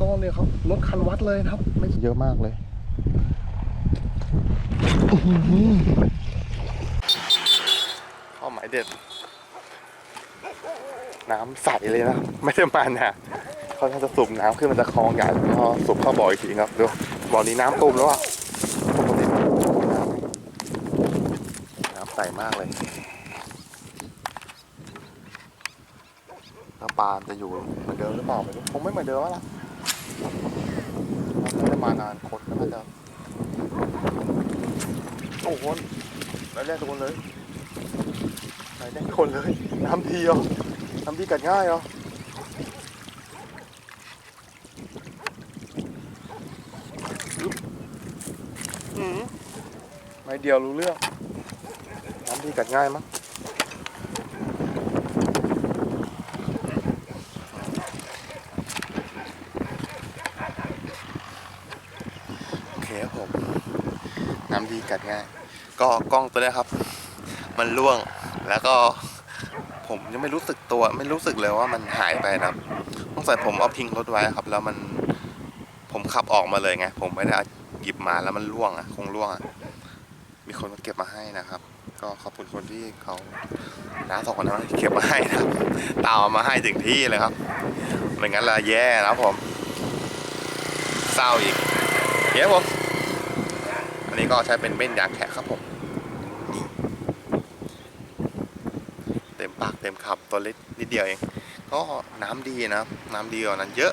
ก้อนเนี่ยครับรถคันวัดเลยนะครับไม่เยอะมากเลยข้าวหมายเด็ด น้ำใสเลยนะ ไม่ได้มาเนี่ยเขาจะสูบน้ำขึ้นมาจากคลองใหญ่แล้วก็สูบเข้าบ่ออีกทีครับดูบ่อนี้น้ำตุ่มแล้วอะปกติมันจะตุ่มน้ำน้ำใสมากเลยแล้ว ปลาจะอยู่เหมือนเดิมหรือเปล่าไม่รู้คงไม่เหมือนเดิมแล้วล่ะเราจะมานานคนก็น่าจะโอ้โหแล้วแรกทุกคนเลยไหนแรกทุกคนเลยน้ำดีอะน้ำดีกัดง่ายเหรออืมไม่เดียวรู้เรื่องน้ำดีกัดง่ายมั้ง เคครับผม น้ำดีกัดง่าย ก็กล้องตัวนี้ครับ มันล่วงแล้วก็ผมยังไม่รู้สึกตัวไม่รู้สึกเลยว่ามันหายไปนะครับต้องใส่ผมเอาพิงรถไว้ครับ แล้วมันผมขับออกมาเลยไง ผมไม่ได้หยิบมาแล้วมันล่วงอะ คงล่วงอะ มีคนมาเก็บมาให้นะครับ ก็ขอบคุณคนที่เขาน้าสองคนนั้นเก็บมาให้นะครับตามเอามาให้ถึงที่เลยครับไม่งั้นละแย่นะครับผม เศร้าอีกเย้ผม ก็ใช้เป็นเม่นยางแขกครับผมเต็มปากเต็มคำตัวเล็กนิดเดียวเอง ก็น้ำดีนะน้ำดีกว่านั้นเยอะ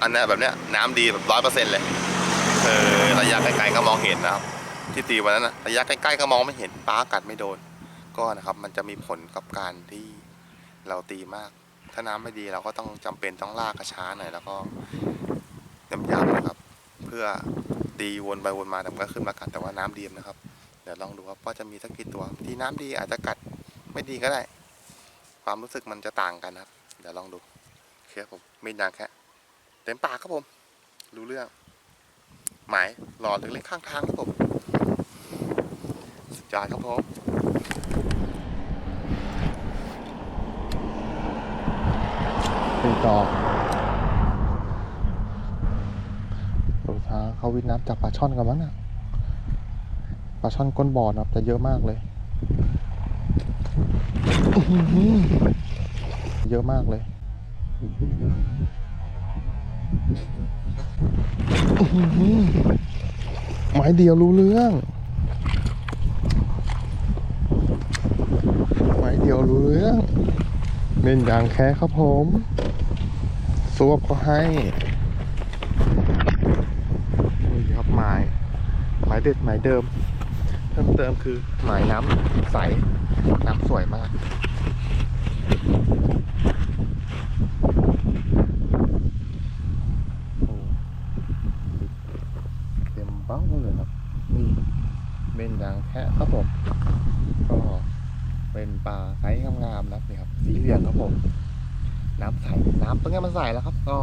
อันนี้แบบเนี้ยน้ำดีแบบร้อยเปอร์เซ็นต์เลยเออระยะไกลๆก็มองเห็นนะครับ ที่ตีวันนั้นนะระยะใกล้ๆก็มองไม่เห็นปลากัดไม่โดน ก็นะครับ มันจะมีผลกับการที่เราตีมาก ถ้าน้ำไม่ดีเราก็ต้องจำเป็นต้องลากกระช้าหน่อยแล้วก็ย้ำๆนะครับ เพื่อ ตีวนไปวนมาแต่มันก็ขึ้นมากัดแต่ว่าน้ำดีนะครับ เดี๋ยวลองดูครับว่าจะมีสักกี่ตัวที่น้ำดีอาจจะกัดไม่ดีก็ได้ ความรู้สึกมันจะต่างกันครับ เดี๋ยวลองดูโอเคครับผมไม่นานแค่เต็มปากครับผม รู้เรื่อง หมายหลอดเล็กๆข้างทางครับผมสุดยอดครับผมตีต่อดูทางเขา วิทน้ำจากปลาช่อนกันมั้งนะปลาช่อนก้นบ่อนะครับจะเยอะมากเลย เยอะมากเลยหือไม้เดียวรู้เรื่องไม้เดียวรู้เรื่องเล่นยางแค่ครับผมสวบก็ให้นี่ครับไม้ไม้ เด็ดไม้เดิม เพิ่มเติมคือไม้น้ำใส น้ำสวยมากโอ้เต็มเบ้าเลยครับนี่เป็นยางแค่ครับผมก็เป็นปลาไซส์งามๆนะครับนี่ครับ สีเหลืองครับผม น้ำใส น้ำตรงนี้มันใสแล้วครับ ก็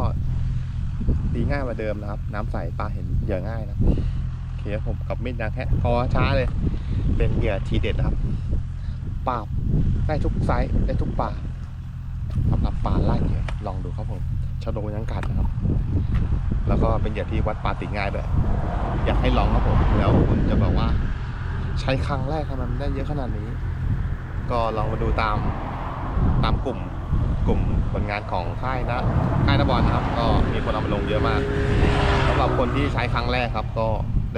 ตีง่ายกว่าเดิมนะครับ น้ำใสปลาเห็นเหยื่อง่ายนะ โอเคครับผมกับมีดยางแค่คอช้าเลย เป็นเหยื่อทีเด็ดนะครับปราบได้ทุกไซส์ได้ทุกปลาสำหรับปลาไล่เหยื่อลองดูครับผมชะโดยังกัดนะครับ แล้วก็เป็นเหยื่อที่วัดปลาติดง่ายด้วยอยากให้ลองครับผมแล้วคุณจะบอกว่า ใช้ครั้งแรกทำไมมันได้เยอะขนาดนี้ ก็ลองมาดูตามตามกลุ่มกลุ่มผลงานของค่ายนะค่ายนบอลนะครับ ก็มีคนเอามาลงเยอะมากสำหรับคนที่ใช้ครั้งแรกครับก็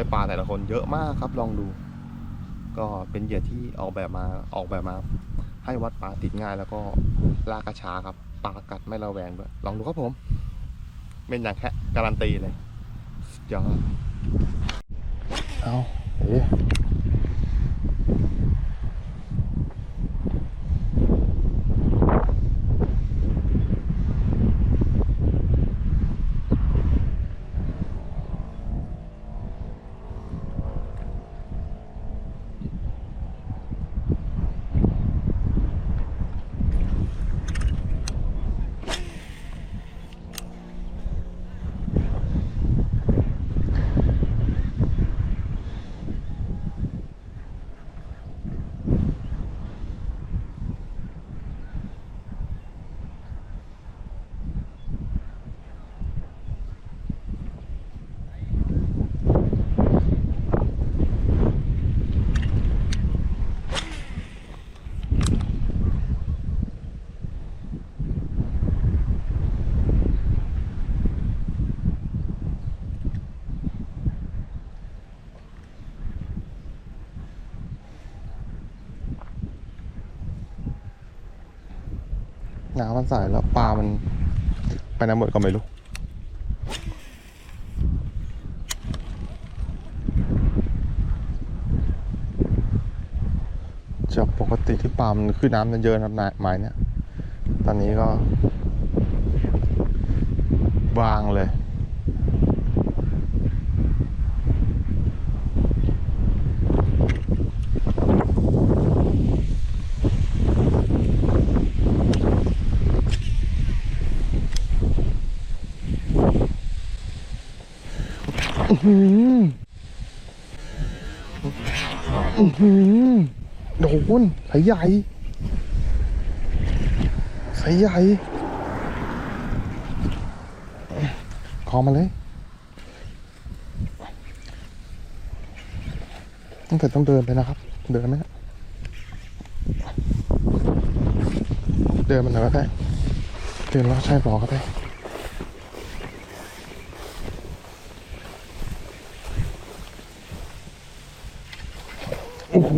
ได้ปลาแต่ละคนเยอะมากครับลองดู ก็เป็นเหยื่อที่ออกแบบมาออกแบบมา ให้วัดปลาติดง่ายแล้วก็ลากกระชาครับปลากัดไม่ระแวงด้วยลองดูครับผมเป็นอย่างแค่การันตีเลยสุดยอดเอาเอ๊ น้ำมันใสแล้วปลามันไปน้ำหมดก็ไม่รู้จากปกติที่ปลามันขึ้นน้ำมันเยอะนะครับนายไม้เนี่ย ตอนนี้ก็วางเลย หืออือหือโดนสายใหญ่สายใหญ่คอมาเลยตั้งแต่ต้องเดินไปนะครับ เดินไหมเดินมันหน่อยก็ได้เดินแล้วใช่บอกก็ได้ โอ้โห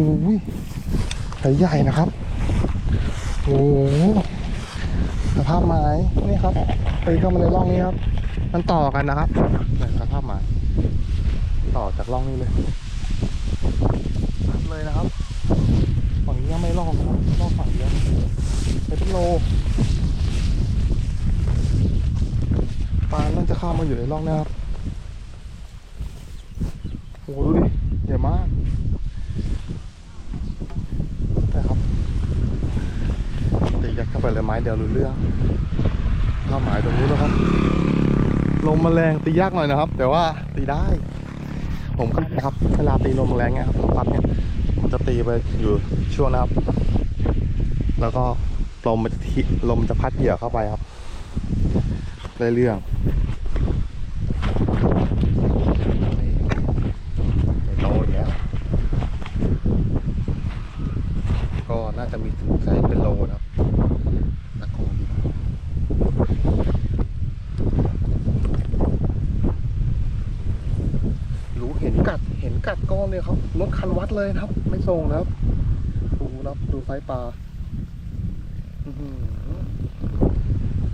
สายใหญ่นะครับ โอ้โหสภาพไม้นี่ครับไปเข้ามาในร่องนี้ครับ มันต่อกันนะครับสภาพไม้ต่อจากร่องนี้เลยชัดเลยนะครับฝั่งนี้ยังไม่ร่องนะครับร่องฝั่งเดียวเป็นโลปลาน่าจะข้ามมาอยู่ในร่องนะครับโอ้โหดูดิใหญ่มาก นะครับตียัดเข้า ไปเลยไม้เดียวรู้เรื่องเข้าหมายตรงนี้แล้วครับ ลมแรงตียากหน่อยนะครับ แต่ว่าตีได้ ผมก็นะครับเวลาตีลมแรงเนี่ยครับลมพัดเนี่ยผมจะตีไปอยู่ช่วงนะครับ แล้วก็ลมมันจะทิลมจะพัดเหยื่อเข้าไปครับได้เรื่องไม่โตอีกแล้วก็น่าจะมีถึงไซส์เป็นโลนะครับนักคงดีรู้เห็น กัดก้อนเลยครับรถคันวัดเลยนะครับ ไม่ส่งนะครับดูนะครับดูไซส์ปลา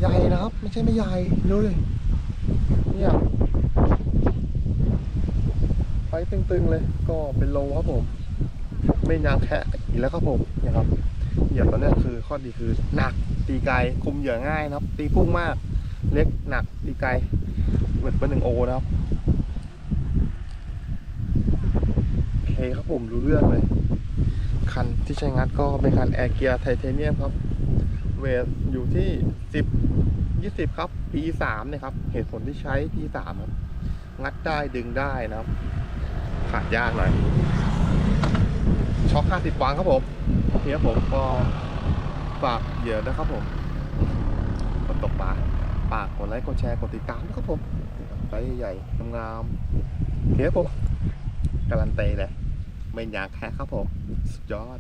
ใหญ่นะครับ ไม่ใช่ไม่ใหญ่ดูเลยเนี่ยไซส์ตึงๆเลย ก็เป็นโลครับผม ไม่ยางแคะอีกแล้วครับผมนี่ครับเหยื่อตัวนี้คือข้อดีคือหนักตีไกลคุมเหยื่อง่ายนะครับ ตีพุ่งมาก เล็กหนักตีไกลเหมือนเป็นหนึ่งโอนะครับโอ เคครับผมรู้เรื่องเลย คันที่ใช้งัดก็เป็นคันแอร์เกียร์ไทเทเนียมครับ เวทอยู่ที่10 20ครับ P3 เนี่ยครับ เหตุผลที่ใช้ P3 ครับ งัดได้ดึงได้นะครับ ขาดยากหน่อย ช็อค50วางครับผมเฮียผมก็ฝากเหยื่อนะครับผมคนตกปลาฝากกดไลค์กดแชร์กดติดตามนะครับผมไซส์ใหญ่ๆงามๆเฮียผมการันตีเลย ไม่อยากแค่ครับผม สุดยอด